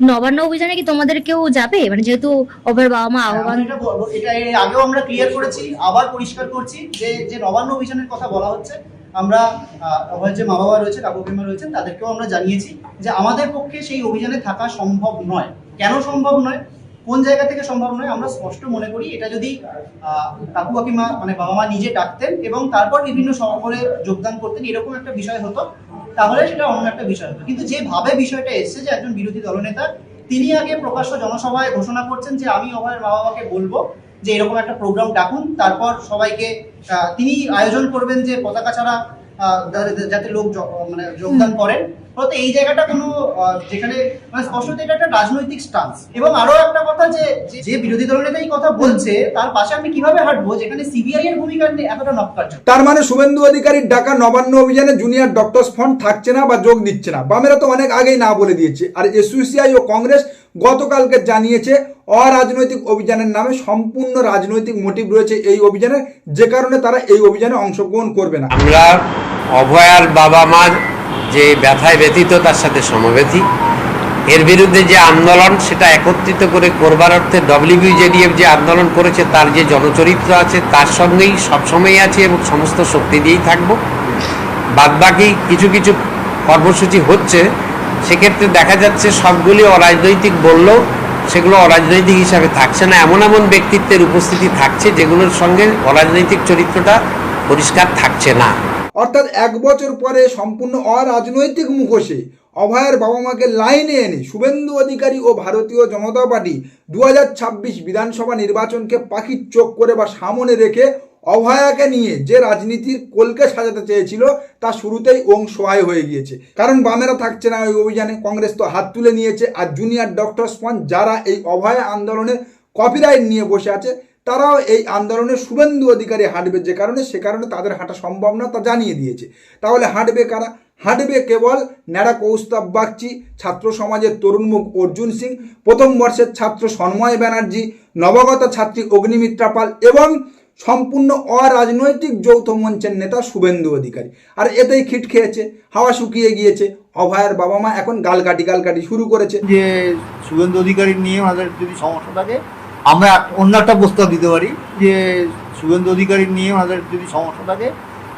নবান্ন অভিযানে কি তোমাদের কেউ যাবে? মানে যেহেতু ওভার বাবা মা হ্যাঁ, আহ্বান এটা এর আগেও আমরা ক্লিয়ার করেছি আবার পরিষ্কার করছি যে যে নবান্ন অভিযানের কথা বলা হচ্ছে আমরা আমার যে মা বাবা রয়েছে কাকু কাকিমা রয়েছেন তাদেরকেও আমরা জানিয়েছি যে আমাদের পক্ষে সেই অভিযানে থাকা সম্ভব নয়। কেন সম্ভব নয়? কোন জায়গা থেকে সম্ভব নয়? আমরা স্পষ্ট মনে করি এটা যদি আহ, কাকু কাকিমা মানে বাবা মা নিজে ডাকতেন এবং তারপর বিভিন্ন সফরে যোগদান করতেন এরকম একটা বিষয় হতো। তাহলে সেটা অন্য একটা বিষয় হতো কিন্তু যেভাবে বিষয়টা এসছে যে একজন বিরোধী দলনেতা, তিনি আগে প্রকাশ্য জনসভায় ঘোষণা করছেন যে আমি অভয়ের মা বাবাকে বলব যে এরকম একটা প্রোগ্রাম ডাকুন, তারপর সবাইকে তিনি আয়োজন করবেন যে পতাকা ছাড়া যাতে লোক মানে যোগদান করেন। ফলত এই জায়গাটা কোনো যেখানে মানে স্পষ্টত এটা একটা রাজনৈতিক স্টান্স এবং আরও একটা কথা যে যে- বিরোধী দলনেতা এই কথা বলছে তার পাশে আমি কীভাবে হাঁটবো যেখানে সিবিআই এর ভূমিকা নিয়ে এতটা তার মানে শুভেন্দু অধিকারীর ডাকা নবান্ন অভিযানে জুনিয়র ডক্টরস ফ্রন্ট থাকছে না বা যোগ দিচ্ছে না। বামেরা তো অনেক আগেই না বলে দিয়েছে। আর এসইউসিআই ও কংগ্রেস গতকালকে জানিয়েছে অরাজনৈতিক অভিযানের নামে সম্পূর্ণ রাজনৈতিক মোটিভ রয়েছে এই অভিযানে। যে কারণে তারা এই অভিযানে অংশগ্রহণ করবে না। আমরা অভয়ার বাবা মার যে ব্যথায় ব্যতীত তার সাথে সমব্যথী এর বিরুদ্ধে যে আন্দোলন, সেটা একত্রিত করে করবার অর্থে ডব্লিউবিজেডিএফ যে আন্দোলন করেছে, তার যে জনচরিত্র আছে, তার সঙ্গেই সবসময় আছে এবং সমস্ত শক্তি দিয়েই থাকব। বাদবাকি কিছু কিছু কর্মসূচি হচ্ছে, সেক্ষেত্রে দেখা যাচ্ছে সবগুলি অরাজনৈতিক বললেও সেগুলো অরাজনৈতিক হিসাবে থাকছে না। এমন এমন ব্যক্তিত্বের উপস্থিতি থাকছে যেগুলোর সঙ্গে অরাজনৈতিক চরিত্রটা পরিষ্কার থাকছে না। অর্থাৎ এক বছর পরে সম্পূর্ণ অরাজনৈতিক মুখোশে অভয়ের বাবা মাকে লাইনে এনে শুভেন্দু অধিকারী ও ভারতীয় জনতা পার্টি দু হাজার ছাব্বিশ বিধানসভা নির্বাচনকে পাখির চোখ করে বা সামনে রেখে অভয়াকে নিয়ে যে রাজনীতির কোলকে সাজাতে চেয়েছিল, তা শুরুতেই ওং সোয়াই হয়ে গিয়েছে। কারণ বামেরা থাকছে না ওই অভিযানে, কংগ্রেস তো হাত তুলে নিয়েছে, আর জুনিয়র ডক্টর স্পন যারা এই অভয়া আন্দোলনে কপিরাইট নিয়ে বসে আছে তারাও এই আন্দোলনে শুভেন্দু অধিকারী হাঁটবে যে কারণে, সে কারণে তাদের হাঁটা সম্ভব না, তা জানিয়ে দিয়েছে। তাহলে হাঁটবে কারা? হাঁটবে কেবল ন্যাড়া কৌস্তাব বাগচি, ছাত্র সমাজের তরুণ মুখ অর্জুন সিং, প্রথম বর্ষের ছাত্র সন্ময় ব্যানার্জি, নবাগত ছাত্রী অগ্নিমিত্রা পাল এবং সম্পূর্ণ অরাজনৈতিক যৌথ মঞ্চের নেতা শুভেন্দু অধিকারী। আর এতেই খিট খেয়েছে, হাওয়া শুকিয়ে গিয়েছে, অভয়ের বাবা মা এখন গালকাটি গালকাটি শুরু করেছে। যে শুভেন্দু অধিকারী নিয়ে আমাদের যদি সমস্যা থাকে আমরা অন্য একটা প্রস্তাব দিতে পারি যে শুভেন্দু অধিকারী নিয়ে আমাদের যদি সমস্যা থাকে,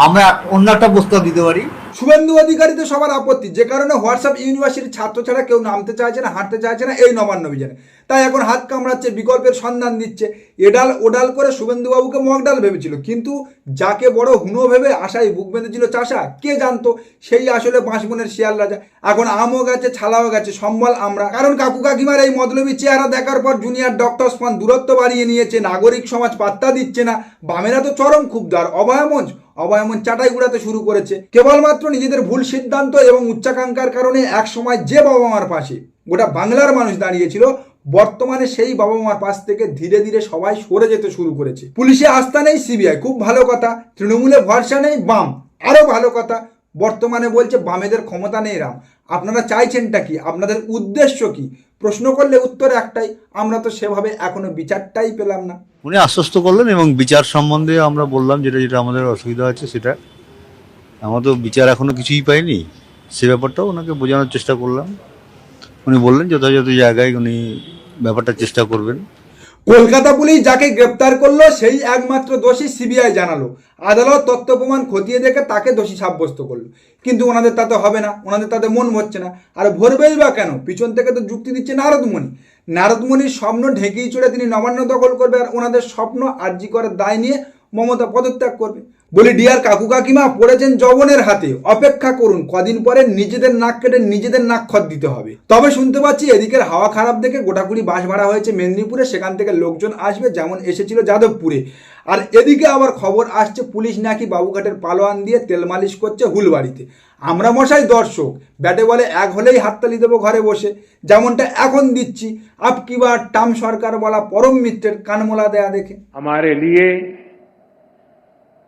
আমরা অন্য একটা প্রস্তাব দিতে পারি। শুভেন্দু অধিকারী তো সবার আপত্তি, যে কারণে হোয়াটসঅ্যাপ ইউনিভার্সিটির ছাত্র ছাড়া কেউ নামতে চাইছে না, হাঁটতে চাইছে না, এই নবান্ন অভিযানে। তাই এখন হাত কামড়াচ্ছে, বিকল্পের সন্ধান দিচ্ছে। এডাল ওডাল করে শুভেন্দুবাবুকে মগডাল ভেবেছিল। কিন্তু যাকে বড় হুনো ভেবে আশায় বুক বেঁধেছিল চাষা, কে জানতো? সেই আসলে বাঁশবনের শিয়াল রাজা। এখন আমও গেছে, ছালাও গেছে, সম্বল আমরা। কারণ কাকু কাকিমার এই মদলবী চেহারা দেখার পর জুনিয়র ডক্টর স্পান দূরত্ব বাড়িয়ে নিয়েছে, নাগরিক সমাজ পাত্তা দিচ্ছে না। বামেরা তো চরম ক্ষুব্ধার অভয়মঞ্চ অভয়মন চাটাই উড়াতে শুরু করেছে। কেবলমাত্র নিজেদের ভুল সিদ্ধান্ত এবং উচ্চাকাঙ্ক্ষার কারণে এক সময় যে বাবা মার পাশে গোটা বাংলার মানুষ দাঁড়িয়েছিল বর্তমানে সেই বাবা মার পাশ থেকে ধীরে ধীরে সবাই সরে যেতে শুরু করেছে। পুলিশে আস্থা নেই, সিবিআই, খুব ভালো কথা। তৃণমূলে ভরসা নেই, বাম। আরও ভালো কথা, বর্তমানে বলছে বামেদের ক্ষমতা নেই রাম। আপনারা চাইছেনটা কি? আপনাদের উদ্দেশ্য কি? প্রশ্ন করলে উত্তর একটাই, আমরা তো সেভাবে এখনও বিচারটাই পেলাম না। উনি আশ্বস্ত করলেন এবং বিচার সম্বন্ধে আমরা বললাম যেটা যেটা আমাদের অসুবিধা আছে সেটা। আমরা তো বিচার এখনও কিছুই পাইনি। সে ব্যাপারটাও ওনাকে বোঝানোর চেষ্টা করলাম। উনি বললেন যথাযথ জায়গায় উনি ব্যাপারটা চেষ্টা করবেন। কলকাতা পুলিশ যাকে গ্রেপ্তার করল, সেই একমাত্র দোষী সিবিআই জানালো। আদালত তথ্য প্রমাণ খতিয়ে দেখে তাকে দোষী সাব্যস্ত করল। কিন্তু ওনাদের তাতে হবে না, ওনাদের তাতে মন ভরছে না। আর ভরবেই বা কেন? পিছন থেকে তো যুক্তি দিচ্ছে নারদমণি। নারদমণির স্বপ্ন ঢেকেই চড়ে তিনি নবান্ন দখল করবে আর ওনাদের স্বপ্ন আর্জি করার দায় নিয়ে মমতা পদত্যাগ করবে। বলি, ডিয়ার কাকু কাকিমা, পড়েছেন যবনের হাতে। অপেক্ষা করুন, কদিন পরে নিজেদের নাক কেটে নিজেদের নাক খত দিতে হবে। তবে শুনতে পাচ্ছি এদিকের হাওয়া খারাপ দেখে গোটাকুড়ি বাস ভাড়া হয়েছে মেদিনীপুরে। সেখান থেকে লোকজন আসবে, যেমন এসেছিল যাদবপুরে। আর এদিকে আবার খবর আসছে, পুলিশ নাকি বাবুঘাটের পালোয়ান দিয়ে তেল মালিশ করছে হুলবাড়িতে। আমরা মশাই দর্শক, ব্যাটে বলে এক হলেই হাততালি দেবো ঘরে বসে। যেমনটা এখন দিচ্ছি, আপ কিবা টাম সরকার বলা পরম মিত্রের কানমোলা দেয়া দেখে। আমার লিয়ে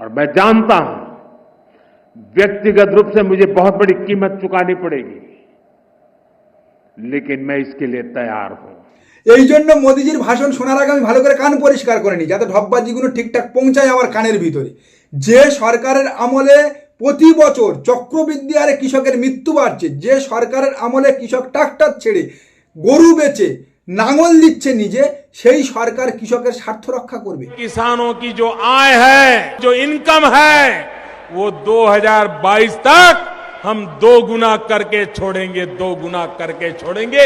और मैं जानता हूं व्यक्तिगत रूप से मुझे बहुत बड़ी कीमत चुकानी पड़ेगी लेकिन मैं इसके लिए तैयार हूं এই জন্য মোদিজির ভাষণ শোনার আগে আমি ভালো করে কান পরিষ্কার করে নিই যাতে ঢপবাজিগুলো ঠিকঠাক পৌঁছায় আমার কানের ভিতরে যে সরকারের আমলে প্রতি বছর চক্রবৃদ্ধি হারে কৃষকের মৃত্যু বাড়ছে যে সরকারের আমলে কৃষক ট্রাক্টর ছেড়ে গরু বেচে নাঙল দিচ্ছে নিজে সেই সরকার কৃষকের স্বার্থ রক্ষা করবে किसानों की जो आय है जो इनकम है वो 2022 तक हम दो गुना करके छोड़ेंगे दो गुना करके छोड़ेंगे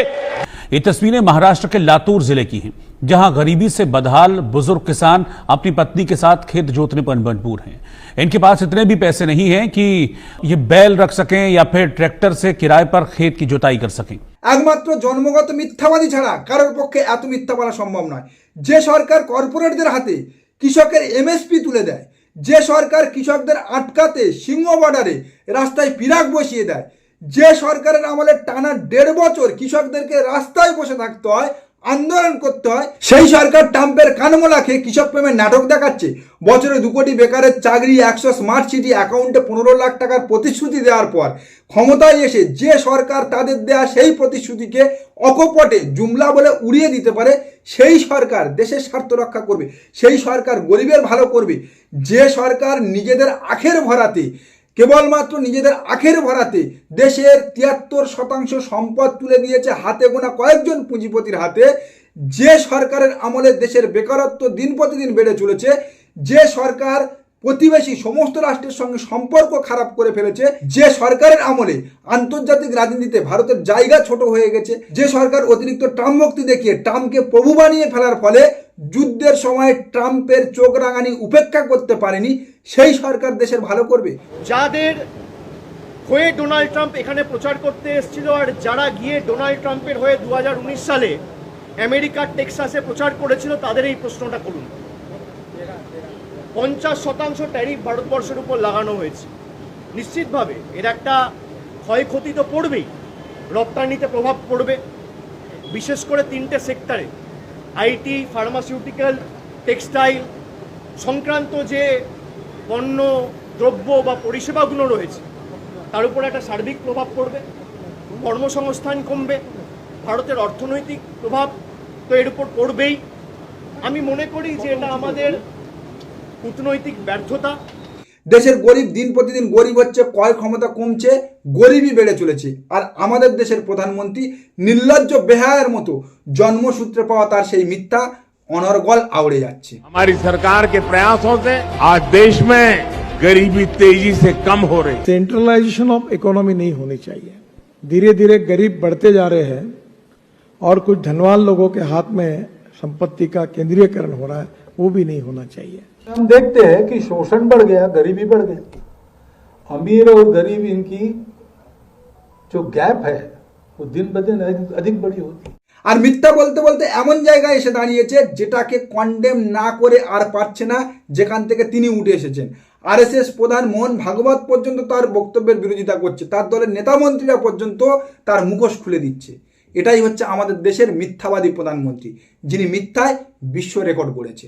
ये तस्वीरें महाराष्ट्र के लातूर जिले की हैं जहां गरीबी से बदहाल बुजुर्ग किसान अपनी पत्नी के साथ खेत जोतने पर मजबूर हैं इनके पास इतने भी पैसे नहीं हैं कि ये बैल रख सकें या फिर ट्रैक्टर से किराए पर खेत की जुताई कर सकें একমাত্র জন্মগত মিথ্যাবাদী ছাড়া কারোর পক্ষে এত মিথ্যা বলা সম্ভব নয় যে সরকার কর্পোরেটদের হাতে কৃষকের এমএসপি তুলে দেয় যে সরকার কৃষকদের আটকাতে সিংহ বর্ডারে রাস্তায় পিরাক বসিয়ে দেয় যে সরকারের আমলে টানা দেড় বছর কৃষকদেরকে রাস্তায় বসে থাকতে হয়, আন্দোলন করতে হয়, সেই সরকার ট্রাম্পের কানমোলা খেয়ে কৃষক প্রেমের নাটক দেখাচ্ছে। বছরে দু কোটি বেকারের চাকরি, একশো স্মার্ট সিটি অ্যাকাউন্টে পনেরো লাখ টাকার প্রতিশ্রুতি দেওয়ার পর ক্ষমতায় এসে যে সরকার তাদের দেয়া সেই প্রতিশ্রুতিকে অকপটে জুমলা বলে উড়িয়ে দিতে পারে, সেই সরকার দেশের স্বার্থ রক্ষা করবে, সেই সরকার গরিবের ভালো করবে। যে সরকার নিজেদের আখের ভরাতে কেবলমাত্র নিজেদের আখের ভরাতে দেশের তিয়াত্তর শতাংশ সম্পদ তুলে দিয়েছে হাতে গোনা কয়েকজন পুঁজিপতির হাতে। যে সরকারের আমলে দেশের বেকারত্ব দিন প্রতিদিন বেড়ে চলেছে, যে সরকার প্রতিবেশী সমস্ত রাষ্ট্রের সঙ্গে সম্পর্ক খারাপ করে ফেলেছে, যে সরকারের আমলে আন্তর্জাতিক রাজনীতিতে ভারতের জায়গা ছোট হয়ে গেছে, যে সরকার অতিরিক্ত ট্রাম্প মুক্তি দেখিয়ে ট্রাম্পকে প্রভু বানিয়ে ফেলার ফলে যুদ্ধের সময় ট্রাম্পের চোখ রাঙানি উপেক্ষা করতে পারেনি, সেই সরকার দেশের ভালো করবে। যাদের হয়ে ডোনাল্ড ট্রাম্প এখানে প্রচার করতে এসেছিল আর যারা গিয়ে ডোনাল্ড ট্রাম্পের হয়ে দুহাজার উনিশ সালে আমেরিকার টেক্সাসে প্রচার করেছিল, তাদের এই প্রশ্নটা করুন। পঞ্চাশ শতাংশ ট্যারিফ ভারতবর্ষের উপর লাগানো হয়েছে। নিশ্চিতভাবে এর একটা ক্ষয়ক্ষতি তো পড়বেই। রপ্তানিতে প্রভাব পড়বে। বিশেষ করে তিনটে সেক্টরে। আইটি, ফার্মাসিউটিক্যাল, টেক্সটাইল সংক্রান্ত যে পণ্য, দ্রব্য বা পরিষেবাগুলো রয়েছে, তার উপর একটা সার্বিক প্রভাব পড়বে, কর্মসংস্থান কমবে, ভারতের অর্থনৈতিক প্রভাব তো এর উপর পড়বেই। আমি মনে করি যে এটা আমাদের কূটনৈতিক ব্যর্থতা দেশের গরিব দিন প্রতিদিন গরিব হচ্ছে ক্রয় ক্ষমতা কমছে গরিবই বেড়ে চলেছে আর আমাদের দেশের প্রধানমন্ত্রী নির্লজ্জ বেহায়ের মতো জন্মসূত্রে পাওয়া তার সেই মিথ্যা অনর্গল আউড়ে যাচ্ছে हमारी सरकार के प्रयासों से आज देश में गरीबी तेजी से कम हो रही है सेंट्रलाइजेशन ऑफ इकोनॉमी नहीं होनी चाहिए धीरे धीरे गरीब बढ़ते जा रहे हैं और कुछ धनवान लोगों के हाथ में संपत्ति का केंद्रीयकरण हो रहा है वो भी नहीं होना चाहिए हम देखते हैं कि शोषण बढ़ गया गरीबी बढ़ गई अमीर और गरीब इनकी जो गैप है वो दिन ब दिन अधिक- अधिक बड़ी होती है আর মিথ্যা বলতে বলতে এমন জায়গায় এসে দাঁড়িয়েছে যেটাকে কন্ডেম না করে আর পারছে না যেখান থেকে তিনি উঠে এসেছেন আরএসএস প্রধান মোহন ভাগবত পর্যন্ত তার বক্তব্যের বিরোধিতা করছে তার দলের নেতা মন্ত্রীরা পর্যন্ত তার মুখোশ খুলে দিচ্ছে এটাই হচ্ছে আমাদের দেশের মিথ্যাবাদী প্রধানমন্ত্রী যিনি মিথ্যায় বিশ্ব রেকর্ড গড়েছে